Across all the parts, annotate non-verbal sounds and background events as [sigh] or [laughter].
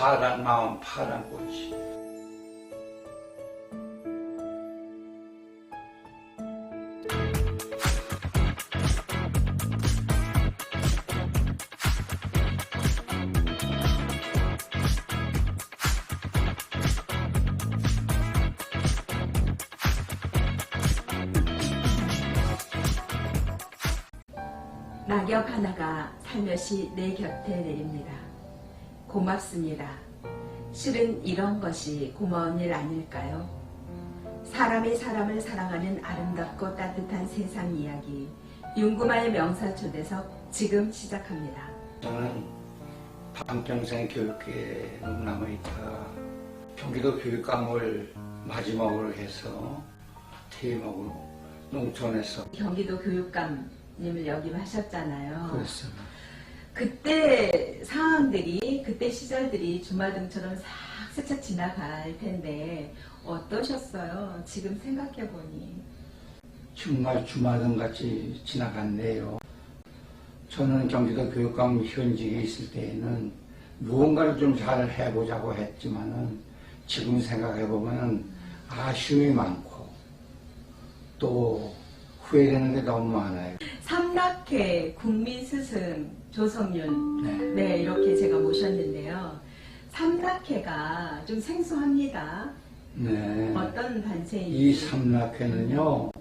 파란 마음 파란 꽃이 낙엽 하나가 살며시 내 곁에 내립니다. 고맙습니다. 실은 이런 것이 고마운 일 아닐까요? 사람이 사람을 사랑하는 아름답고 따뜻한 세상 이야기. 윤구마의 명사 초대석 지금 시작합니다. 저는 반평생 교육계에 남아있다가 경기도 교육감을 마지막으로 해서 퇴임하고 농촌에서 경기도 교육감님을 역임하셨잖아요. 그랬습니다. 그때 상황들이 그때 시절들이 주말등처럼 싹 스쳐 지나갈 텐데 어떠셨어요? 지금 생각해 보니 정말 주마등 같이 지나갔네요. 저는 경기도 교육감 현직에 있을 때에는 무언가를 좀 잘 해보자고 했지만은 지금 생각해 보면 아쉬움이 많고 또 후회되는 게 너무 많아요. 삼락회 국민 스승 조성윤 네. 네 이렇게 제가 모셨는데요. 삼락회가 좀 생소합니다. 네. 어떤 이 단체인지 삼락회는요,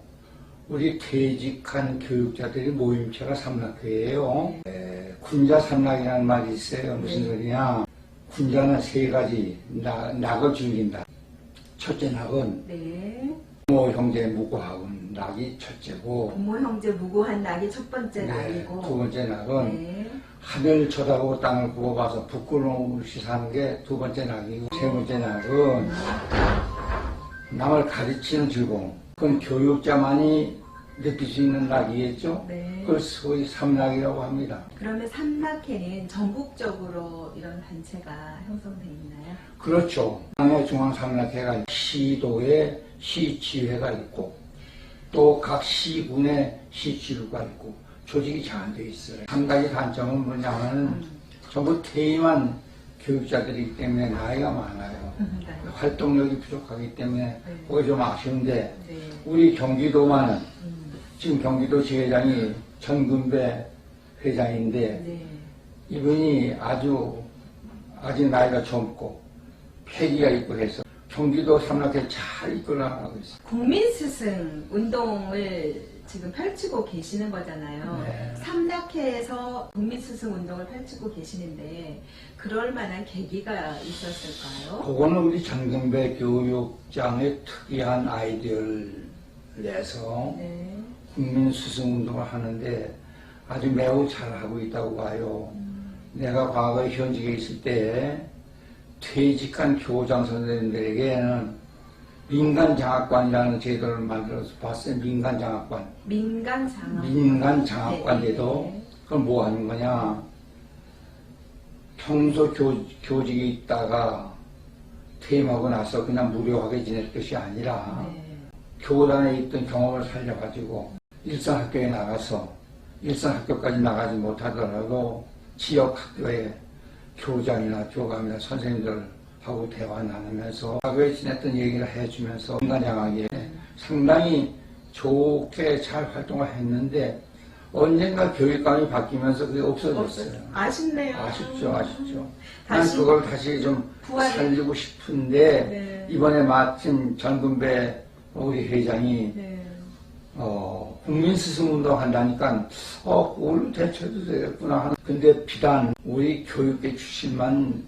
우리 퇴직한 교육자들이 모임체가 삼락회예요. 에, 군자 삼락이라는 말이 있어요. 무슨 네. 소리냐? 군자는 세 가지 낙, 낙을 즐긴다. 첫째 낙은 네 부모 형제 무고하군 낙이 첫째고, 부모 형제 무고한 낙이 첫 번째 네, 낙이고 두 번째 낙은 네. 하늘 쳐다보고 땅을 굽어봐서 부끄러움없이 사는 게 두 번째 낙이고, 세 번째 낙은 남을 가르치는 즐거움. 그건 교육자만이 느낄 수 있는 낙이겠죠? 네. 그걸 소위 삼락이라고 합니다. 그러면 삼락회는 전국적으로 이런 단체가 형성돼 있나요? 그렇죠. 중앙에 중앙 삼락회가 시도에 시치회가 있고 또 각 시군에 시치류가 있고 조직이 잘안돼 있어요. 한 가지 단점은 뭐냐면 전부 퇴임한 교육자들이기 때문에 나이가 많아요. 네. 활동력이 부족하기 때문에 네. 그게 좀 아쉬운데 네. 우리 경기도만은 음, 지금 경기도 지회장이 전근배 회장인데 네. 이분이 아주 아직 나이가 젊고 패기가 있고 해서 경기도 삼락회 잘 이끌어 나가고 있어요. 국민 스승 운동을 지금 펼치고 계시는 거잖아요. 네. 삼락회에서 국민 스승 운동을 펼치고 계시는데 그럴 만한 계기가 있었을까요? 그거는 우리 전근배 교육장의 특이한 아이디어를 내서 네. 국민 수승 운동을 하는데 아주 매우 잘하고 있다고 봐요. 내가 과거에 현직에 있을 때 퇴직한 교장 선생님들에게는 민간 장학관이라는 제도를 만들어서 봤어요. 민간 장학관. 민간 장학. 민간 장학관인데도 네. 그건 뭐 하는 거냐. 평소 교, 교직에 있다가 퇴임하고 나서 그냥 무료하게 지낼 것이 아니라 네. 교단에 있던 경험을 살려가지고 일선 학교에 나가서 일선 학교까지 나가지 못하더라도 지역 학교에 교장이나 교감이나 선생님들하고 대화 나누면서 과거에 지냈던 얘기를 해주면서 인간장학에 상당히 좋게 잘 활동을 했는데 언젠가 교육감이 바뀌면서 그게 없어졌어요. 없었어요. 아쉽네요. 아쉽죠, 아쉽죠. 난 그걸 다시 좀 부활을- 살리고 싶은데 네. 이번에 마침 전근배 우리 회장이 네. 어, 국민 스승 운동 한다니까 어, 그걸로 대처도 되겠구나 하는 근데 비단 우리 교육계 출신만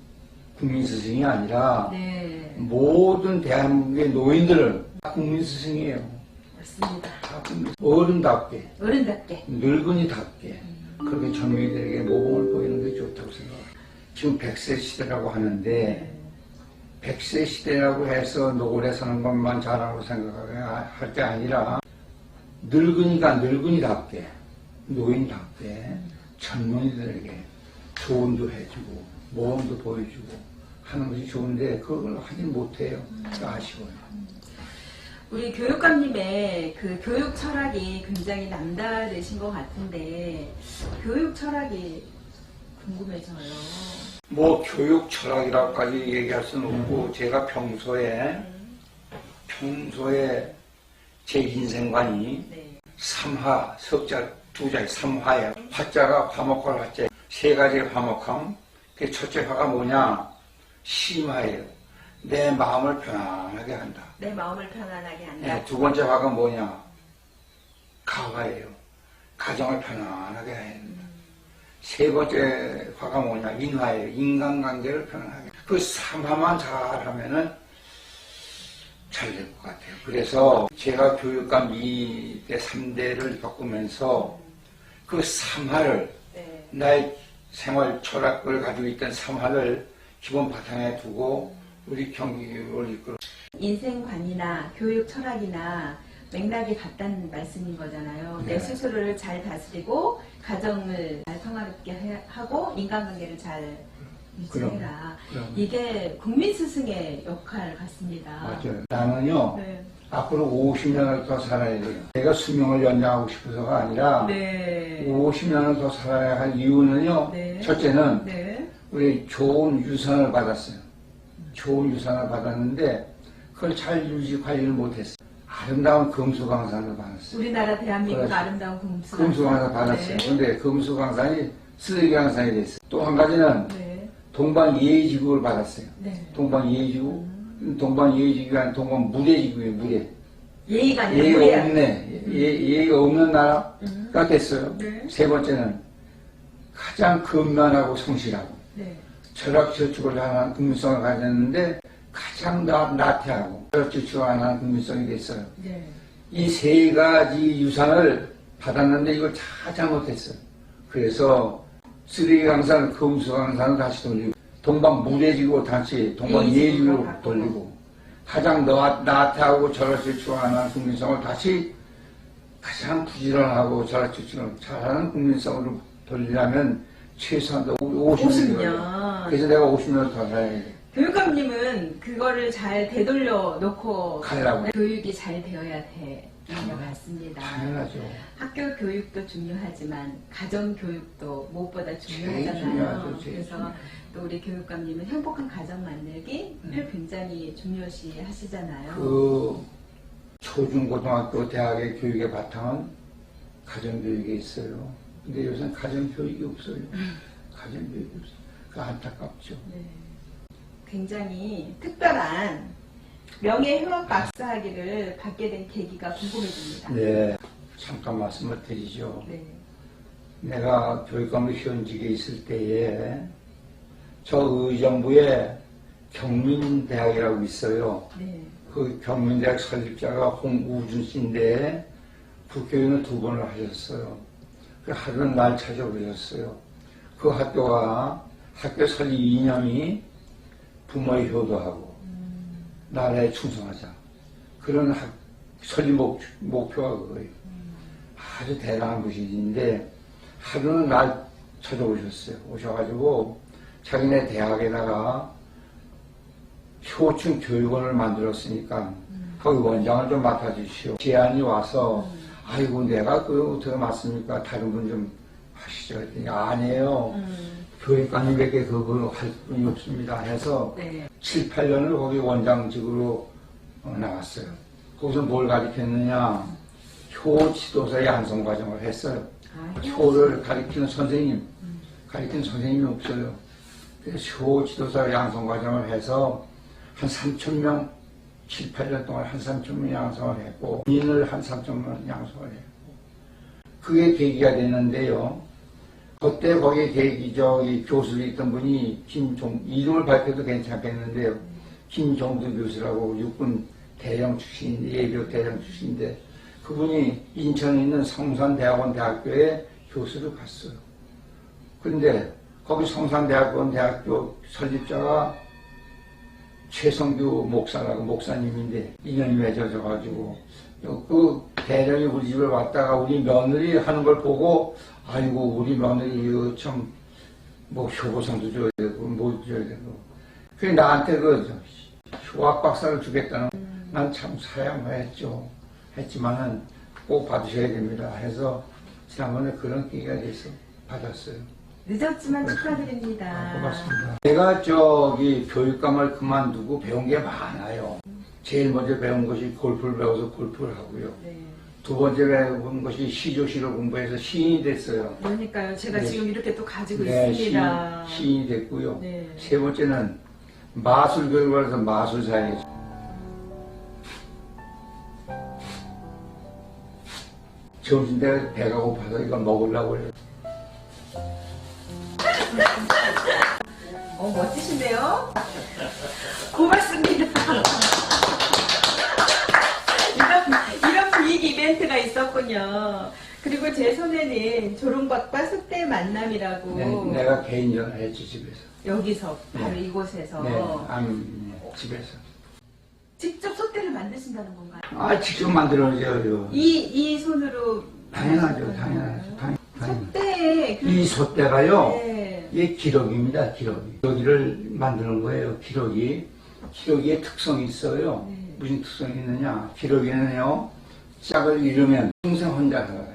국민 스승이 아니라 네. 모든 대한민국의 노인들은 다 국민 스승이에요. 맞습니다. 다 국민- 어른답게 어른답게. 늙은이답게 그렇게 젊은이들에게 모범을 보이는 게 좋다고 생각해요. 지금 100세 시대라고 하는데 네. 100세 시대라고 해서 노골에 서는 것만 잘하고 생각할 게 아니라 늙은이가 늙은이답게 노인답게 젊은이들에게 조언도 해주고 모험도 보여주고 하는 것이 좋은데 그걸 하진 못해요. 아쉬워요. 우리 교육감님의 그 교육 철학이 굉장히 남다르신 것 같은데 교육 철학이 궁금해져요. 뭐 교육 철학이라고까지 얘기할 수는 없고 제가 평소에 평소에 제 인생관이 네. 삼화 석자 두 자의 삼화예요. 화자가 화목할 화자 세 가지의 화목함. 그 첫째 화가 뭐냐? 심화예요. 내 마음을 편안하게 한다. 내 마음을 편안하게 한다. 네, 두 번째 화가 뭐냐? 가화예요. 가정을 편안하게 해야 된다. 세 번째 화가 뭐냐? 인화예요. 인간관계를 편안하게. 그 삼화만 잘하면은 잘 될 것 같아요. 그래서 제가 교육감 2대 3대를 겪으면서 그 삼화를 네. 나의 생활 철학을 가지고 있던 삼화를 기본 바탕에 두고 우리 경기를 이끌어 인생관이나 교육 철학이나 맥락이 같다는 말씀인 거잖아요. 내 네. 스스로를 잘 다스리고 가정을 잘 평화롭게 해- 하고 인간관계를 잘 유지해라. 그럼 이게 국민 스승의 역할 같습니다. 맞아요. 나는요 네. 앞으로 50년을 더 살아야 돼요. 내가 수명을 연장하고 싶어서가 아니라 네. 50년을 더 살아야 할 이유는요. 네. 첫째는 네. 우리 좋은 유산을 받았어요. 좋은 유산을 받았는데 그걸 잘 유지 관리를 못했어요. 아름다운 금수강산을 받았어요. 우리나라 대한민국 그렇죠. 아름다운 금수. 금수강산 받았어요. 네. 근데 금수강산이 쓰레기강산이 됐어요. 또 한 가지는 네. 동방예의지국을 받았어요. 네. 동방예의지국, 동방예의지국이 아니라 동방무례지국이에요, 무례. 예의가 아니라 예의가 무례한. 없네. 예, 예의가 없는 나라가 음. 됐어요. 네. 세 번째는 가장 근면하고 성실하고 네. 철학 저축을 하는 국민성을 가졌는데 가장 나, 나태하고 철학 저축을 하는 국민성이 됐어요. 네. 이 세 가지 유산을 받았는데 이걸 다 잘못했어요. 그래서 쓰레기 강산, 금수 강산을 다시 돌리고 동방 무례지고 다시 동방 바꾸고. 돌리고 가장 나, 나태하고 철학 저축하는 국민성을 다시 가장 부지런하고 저축을 잘하는 국민성으로 돌리려면 최소한 50년. 50년. 그래서 내가 50년 더 살아야 돼. 교육감님은 그거를 잘 되돌려 놓고 가려고. 교육이 잘 되어야 되 같습니다. 당연하죠. 학교 교육도 중요하지만 가정 교육도 무엇보다 중요하잖아요. 중요하죠, 그래서 중요해요. 또 우리 교육감님은 행복한 가정 만들기를 음. 굉장히 중요시 하시잖아요. 그 초중고등학교 대학의 교육의 바탕은 가정 교육에 있어요. 근데 요새는 가정 교육이 없어요. 가정 교육이 없어요. 그 안타깝죠. 네. 굉장히 특별한 명예회화 박사학위를 받게 된 계기가 궁금해집니다. 네. 잠깐 말씀을 드리죠. 네. 내가 교육감으로 현직에 있을 때에 저 의정부에 경민대학이라고 있어요. 네. 그 경민대학 설립자가 홍우준 씨인데 국교육을 두 번을 하셨어요. 그 하루는 날 찾아오셨어요. 그 학교가 학교 설립 이념이 부모의 효도하고 음, 나라에 충성하자. 그런 학, 설립 목, 목표가 그거예요. 아주 대단한 것인데 하루는 날 찾아오셨어요. 오셔가지고 자기네 대학에다가 효충 교육원을 만들었으니까 거기 원장을 좀 맡아주시오. 제안이 와서 아이고 내가 그 어떻게 맡습니까? 다른 분 좀 하시죠. 했더니 아니에요. 음, 교육관님에게 그걸 할 분이 없습니다. 해서 네. 7, 8년을 거기 원장직으로 어, 나왔어요. 거기서 뭘 가르쳤느냐? 효 지도사 양성 과정을 했어요. 아, 효를 가르치는 선생님, 가르치는 선생님이 없어요. 그래서 효 지도사 양성 과정을 해서 한 3천 명, 7, 8년 동안 한 3천 명 양성을 했고, 인을 한 3천 명 양성을 했고, 그게 계기가 됐는데요. 그때 거기 계기, 저기 교수로 있던 분이 김종, 이름을 밝혀도 괜찮겠는데요. 김종두 교수라고 육군 대령 출신, 예비역 대령 출신인데, 그분이 인천에 있는 성산대학원 대학교에 교수를 갔어요. 그런데 거기 성산대학원 대학교 설립자가 최성규 목사라고 목사님인데 인연이 맺어져가지고 그 대령이 우리 집에 왔다가 우리 며느리 하는 걸 보고 아이고 우리 며느리 이거 참 뭐 효고상도 줘야 되고 뭐 줘야 되고 그래 나한테 그 효학 박사를 주겠다는 난 참 사양했죠 했지만은 꼭 받으셔야 됩니다 해서 지난번에 그런 기회가 돼서 받았어요 늦었지만 아, 축하드립니다. 고맙습니다. 내가 저기 교육감을 그만두고 배운 게 많아요. 제일 먼저 배운 것이 골프를 배워서 골프를 하고요. 네. 두 번째 배운 것이 시조시를 공부해서 시인이 됐어요. 그러니까요. 제가 네. 지금 이렇게 또 가지고 네, 있습니다. 시인, 시인이 됐고요. 네. 세 번째는 마술 교육을 해서 마술사에 점심 때 배가 고파서 이걸 먹으려고 해요. 어, 멋지신데요? 고맙습니다. 이런, 이런 분위기 이벤트가 있었군요. 그리고 제 손에는 조롱박과 숙대 만남이라고 네, 내가 개인전을 했지 집에서. 여기서 바로 네. 이곳에서 네, 암, 네, 집에서. 직접 속대를 만드신다는 건가요? 아 직접 만들어져요. 이, 이 손으로 당연하죠, 당연하죠. 당, 당연. 속대에 그, 이 솥대가요. 네. 이게 기러기입니다, 기러기. 기러기를 만드는 거예요, 기러기. 기러기의 특성이 있어요. 네. 무슨 특성이 있느냐. 기러기는요, 짝을 잃으면 평생 혼자 살아요.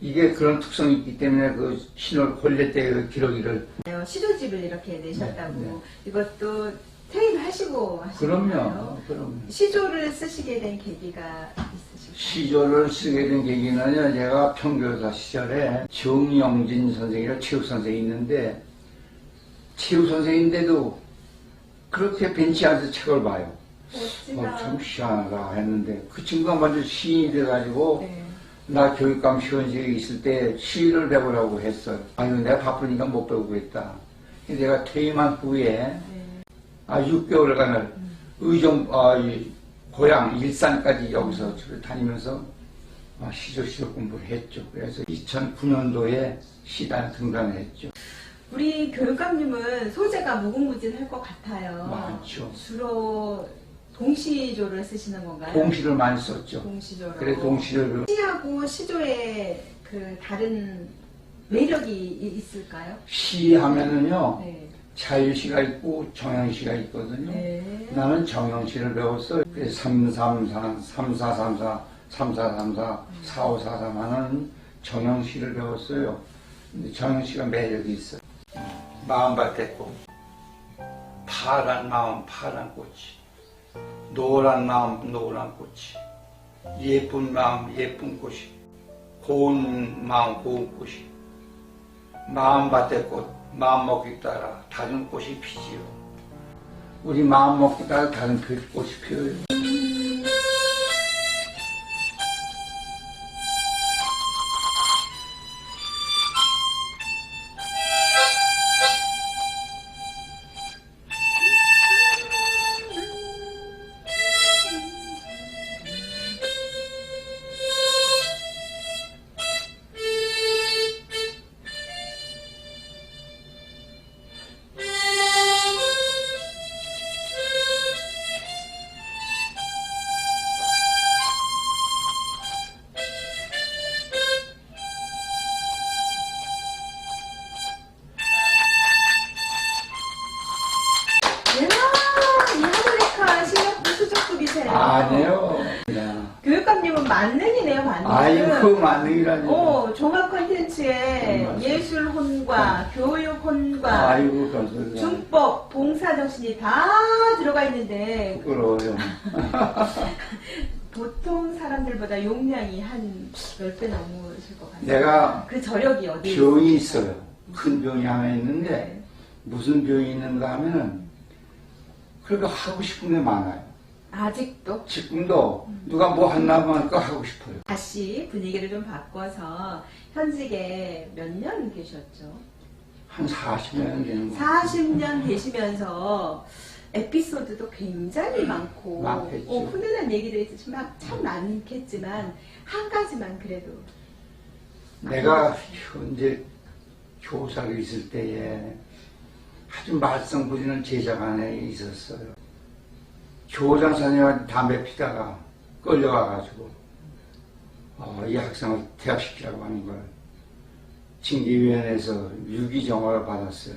이게 그런 특성이 있기 때문에 그 신월 권례 때그 기러기를. 네, 시조집을 이렇게 내셨다고 네, 네. 이것도 퇴임을 하시고 하신 그럼요? 그럼요. 시조를 쓰시게 된 계기가 있으실까요? 시조를 쓰게 된 계기는요, 제가 평교사 시절에 정영진 선생이라고 체육 선생이 있는데, 체육 선생인데도 그렇게 벤치 앉아서 책을 봐요. 어, 참 희한하다 했는데, 그 친구가 먼저 시인이 돼가지고, 네. 나 교육감 시원식에 있을 때 시를 배우라고 했어요. 아니, 내가 바쁘니까 못 배우고 있다. 내가 퇴임한 후에, 네. 아, 6개월간을 의정, 아, 이 고향, 일산까지 여기서 다니면서 아, 시조 시조 공부를 했죠. 그래서 2009년도에 시단 등단을 했죠. 우리 교육감님은 소재가 무궁무진할 것 같아요. 많죠. 주로 동시조를 쓰시는 건가요? 동시를 많이 썼죠. 동시조로. 그래, 동시를 시하고 시조의 그 다른 매력이 이- 있을까요? 시 하면은요, 네. 자유시가 있고 정영시가 있거든요. 네. 나는 정영시를 배웠어요. 그래서 333, 3434, 3434, 4543 하는 정영시를 배웠어요. 근데 정영시가 매력이 있어요. 마음 밭에 꽃, 파란 마음, 파란 꽃이, 노란 마음, 노란 꽃이, 예쁜 마음, 예쁜 꽃이, 고운 마음, 고운 꽃이, 마음밭에 꽃, 마음 먹기 따라 다른 꽃이 피지요. 우리 마음 먹기 따라 다른 그 꽃이 피어요. 예술 혼과 교육 혼과 아이고, 그런 소리가. 중법, 봉사 정신이 다 들어가 있는데 부끄러워요. [laughs] 보통 사람들보다 용량이 한 10배 넘으실 것 같아요. 내가 그 저력이 어디 병이 있어요. 큰 병이 하나 있는데, 네. 무슨 병이 있는가 하면은, 그러니까 하고 싶은 게 많아요. 아직도 지금도 누가 뭐 한다고 하니까 하고 싶어요. 다시 분위기를 좀 바꿔서 현직에 몇 년 계셨죠? 한 40년 되는 거 같아요. 40년 계시면서 에피소드도 굉장히 많고 많겠죠. 어, 훈훈한 얘기들이 있지만 참 많겠지만 한 가지만 그래도 내가 현재 교사로 있을 때에 아주 말썽 부리는 제자가 하나 있었어요. 교장 선생님한테 담배 피다가 끌려가가지고 어, 이 학생을 퇴학시키라고 하는 걸 징계위원회에서 유기정화를 받았어요.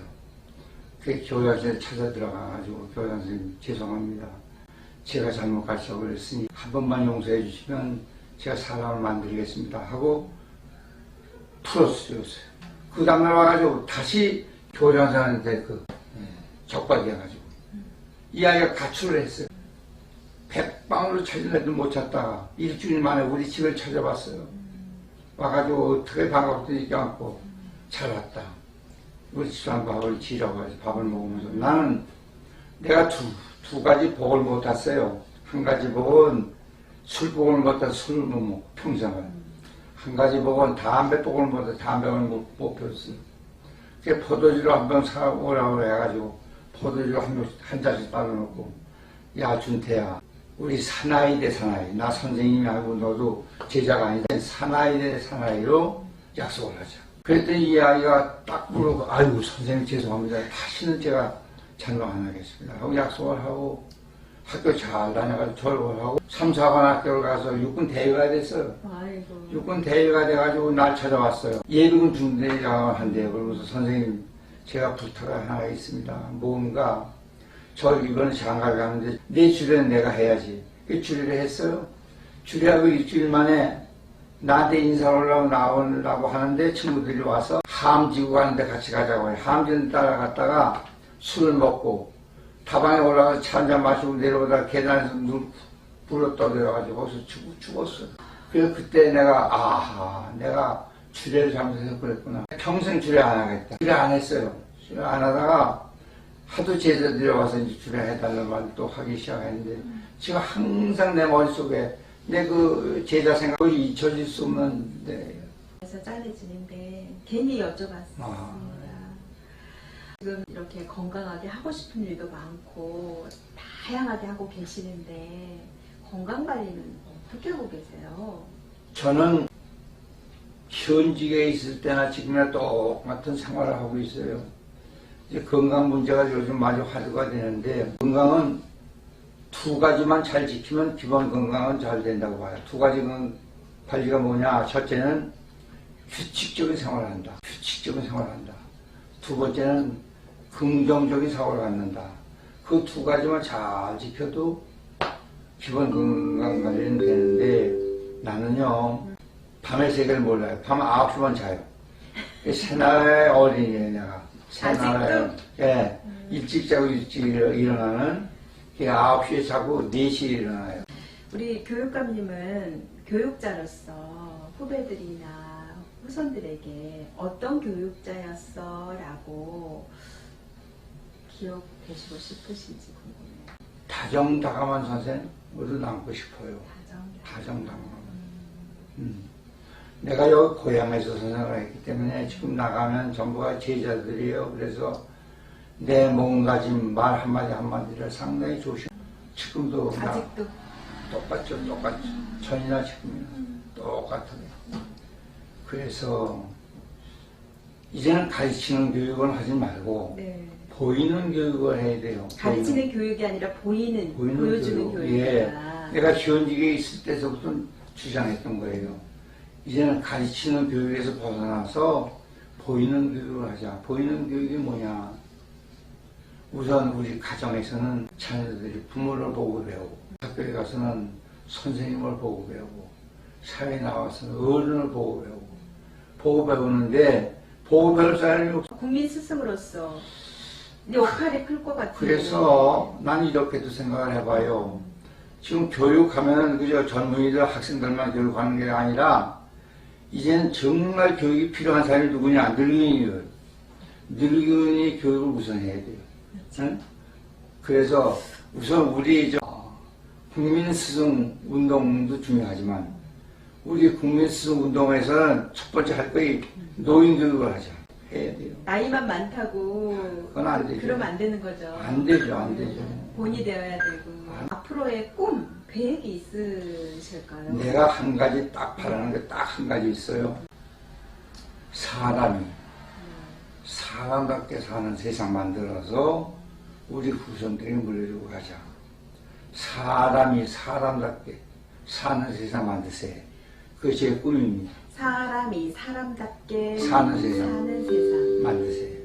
그 교장선생님 찾아 들어가가지고 교장 선생님 죄송합니다. 제가 잘못 가르쳐고 했으니 한 번만 용서해 주시면 제가 사람을 만들겠습니다 하고 풀어주셨어요. 그 다음날 와가지고 다시 교장선한테 그 적박해가지고 이 아이가 가출을 했어요. 백방으로 찾으려도 못 찾다가 일주일 만에 우리 집을 찾아봤어요. 와가지고 어떻게 반갑더니 껴안고 잘 왔다. 우리 집안 밥을 지라고 해서 밥을 먹으면서 나는 내가 두, 두 가지 복을 못 탔어요. 한 가지 복은 술 복을 못 타서 술을 못 먹고 평생을. 한 가지 복은 담배 복을 못 타서 담배를 못, 못 피웠어요. 그 포도주로 한 병 사오라고 해가지고 포도주 한, 병, 한 잔씩 따라놓고 야 준태야 우리 사나이 대 사나이 나 선생님이 하고 너도 제자가 아니다 사나이 대 사나이로 약속을 하자 그랬더니 이 아이가 딱 부르고 아이고 선생님 죄송합니다 다시는 제가 잔망 안 하겠습니다 하고 약속을 하고 학교 잘 다녀가지고 졸업을 하고 3, 4반 학교를 가서 육군 대위가 됐어요 아이고. 육군 대위가 돼가지고 날 찾아왔어요. 예비군 중대장을 한대요. 그러면서 선생님 제가 부탁을 하나 있습니다. 뭔가 저 이번에 장가를 가는데 내 주례는 내가 해야지. 그 주례를 했어요. 주례하고 일주일 만에 나한테 인사 올라고 나오려고 하는데 친구들이 와서 함지구 가는데 같이 가자고 해요. 함지는 따라갔다가 술을 먹고 다방에 올라가서 차 한잔 마시고 내려오다가 계단에서 눈 불러 떠들어가지고 거기서 죽, 죽었어요. 그래서 그때 내가 아하 내가 주례를 잘못해서 그랬구나. 평생 주례 안 하겠다. 주례 안 했어요. 주례 안 하다가 하도 제자들이 와서 이제 주례 해달라는 말을 또 하기 시작했는데 지금 항상 내 머릿속에 내 그 제자 생각이 잊혀질 수 없는데 그래서 짠해지는데 괜히 여쭤봤습니다. 아. 지금 이렇게 건강하게 하고 싶은 일도 많고 다양하게 하고 계시는데 건강 관리는 어떻게 하고 계세요? 저는 현직에 있을 때나 지금이나 똑같은 생활을 하고 있어요. 건강 문제가 요즘 많이 화두가 되는데 건강은 두 가지만 잘 지키면 기본 건강은 잘 된다고 봐요. 두 가지 건 관리가 뭐냐? 첫째는 규칙적인 생활을 한다. 규칙적인 생활을 한다. 두 번째는 긍정적인 사고를 갖는다. 그 두 가지만 잘 지켜도 기본 건강 관리는 되는데 나는요 밤의 세계를 몰라요. 밤 9시만 자요. 새날의 어린이에요, 내가. 아직도? 예, 일찍 자고 일찍 일어- 일어나는, 그 9시에 자고 4시에 일어나요. 우리 교육감님은 교육자로서 후배들이나 후손들에게 어떤 교육자였어? 라고 기억되시고 싶으신지 궁금해요. 다정다감한 선생으로 남고 싶어요. 다정. 다정다감한. 음. 내가 여기 고향에서 선생을 했기 때문에 지금 나가면 전부가 제자들이에요. 그래서 내 몸가짐 말 한마디 한마디를 상당히 조심. 지금도 나 아직도 똑같죠, 똑같죠. 전이나 지금이나 똑같아요. 그래서 이제는 가르치는 교육은 하지 말고 네. 보이는 교육을 해야 돼요. 가르치는 교육이 아니라 보이는, 보이는 보여주는 교육. 교육이다. 내가 현직에 있을 때서부터 주장했던 거예요. 이제는 가르치는 교육에서 벗어나서 보이는 교육을 하자. 보이는 교육이 뭐냐? 우선 우리 가정에서는 자녀들이 부모를 보고 배우고, 학교에 가서는 선생님을 보고 배우고, 사회에 나와서는 어른을 보고 배우고, 보고 배우는데, 보고 배울 사람이 없 국민 스승으로서 내 역할이 클 것 같아요. 그래서 난 이렇게도 생각을 해봐요. 지금 교육하면은 그저 젊은이들 학생들만 교육하는 게 아니라 이제는 정말 교육이 필요한 사람이 누구냐 늙은이들 늙은이 교육을 우선 해야 돼요. 응? 그래서 우선 우리 저 국민 스승 운동도 중요하지만 우리 국민 스승 운동에서는 첫 번째 할 거이 노인 교육을 하자 해야 돼요. 나이만 많다고 그건 안 되죠. 그러면 안 되는 거죠. 안 되죠, 안 되죠. 본이 되어야 되고 앞으로의 꿈, 계획이 있으실까요? 내가 한 가지 딱 바라는 게 딱 한 가지 있어요. 사람이 사람답게 사는 세상 만들어서 우리 후손들이 물려주고 가자. 사람이 사람답게 사는 세상 만드세요. 그게 제 꿈입니다. 사람이 사람답게 사는 세상. 사는 세상. 만드세요.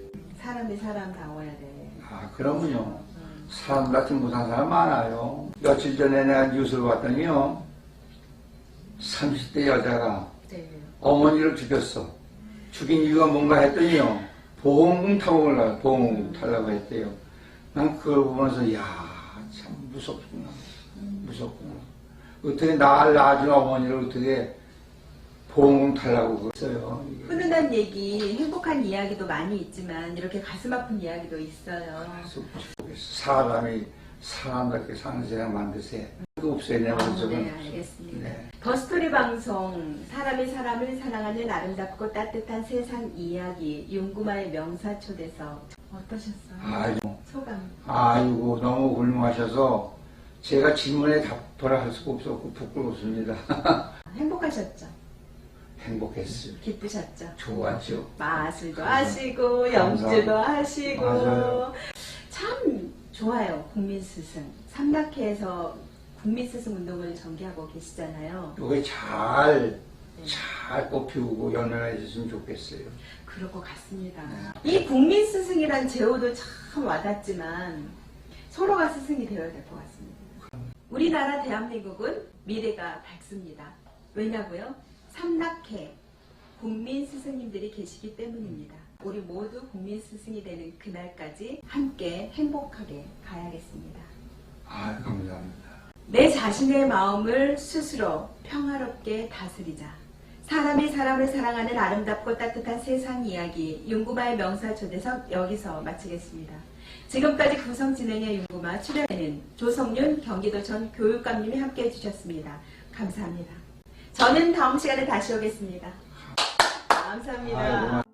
사람이 사람다워야 돼. 아, 그러면요. 사람답지 못한 사람 많아요. 며칠 전에 내가 뉴스를 봤더니요. 30대 여자가 네. 어머니를 죽였어. 죽인 이유가 뭔가 했더니요. 보험금 타고 올라 보험금 타려고 했대요. 난 그걸 보면서 야 참 무섭구나. 무섭구나. 어떻게 나를 낳아준 어머니를 어떻게 보험금 타려고 그랬어요. 훈훈한 얘기, 행복한 이야기도 많이 있지만 이렇게 가슴 아픈 이야기도 있어요. 사람이 사람답게 사는 세상 만드세요. 그거 내 아, 머릿속은. 네, 알겠습니다. 네. 더스토리 방송 사람이 사람을 사랑하는 아름답고 따뜻한 세상 이야기 윤구마의 명사 초대석 어떠셨어요? 아유, 소감 아이고, 너무 훌륭하셔서 제가 질문에 답변을 할 수가 없었고 부끄럽습니다. [laughs] 행복하셨죠? 행복했어요. 기쁘셨죠? 좋았죠. 마술도 감사- 하시고 감사합니다. 영주도 하시고 맞아요. 참 좋아요 국민 스승 삼각회에서 국민 스승 운동을 전개하고 계시잖아요 이게 잘, 잘 꽃피우고 연연해졌으면 좋겠어요. 그럴 것 같습니다 네. 이 국민 스승이란 제호도 참 와닿지만 서로가 스승이 되어야 될 것 같습니다 우리나라 대한민국은 미래가 밝습니다 왜냐고요? 삼락회 국민 스승님들이 계시기 때문입니다. 우리 모두 국민 스승이 되는 그날까지 함께 행복하게 가야겠습니다. 아 감사합니다. 내 자신의 마음을 스스로 평화롭게 다스리자. 사람이 사람을 사랑하는 아름답고 따뜻한 세상 이야기 윤구마의 명사 초대석 여기서 마치겠습니다. 지금까지 구성 진행의 윤구마 출연에는 조성윤 경기도청 교육감님이 함께해 주셨습니다. 감사합니다. 저는 다음 시간에 다시 오겠습니다. 감사합니다.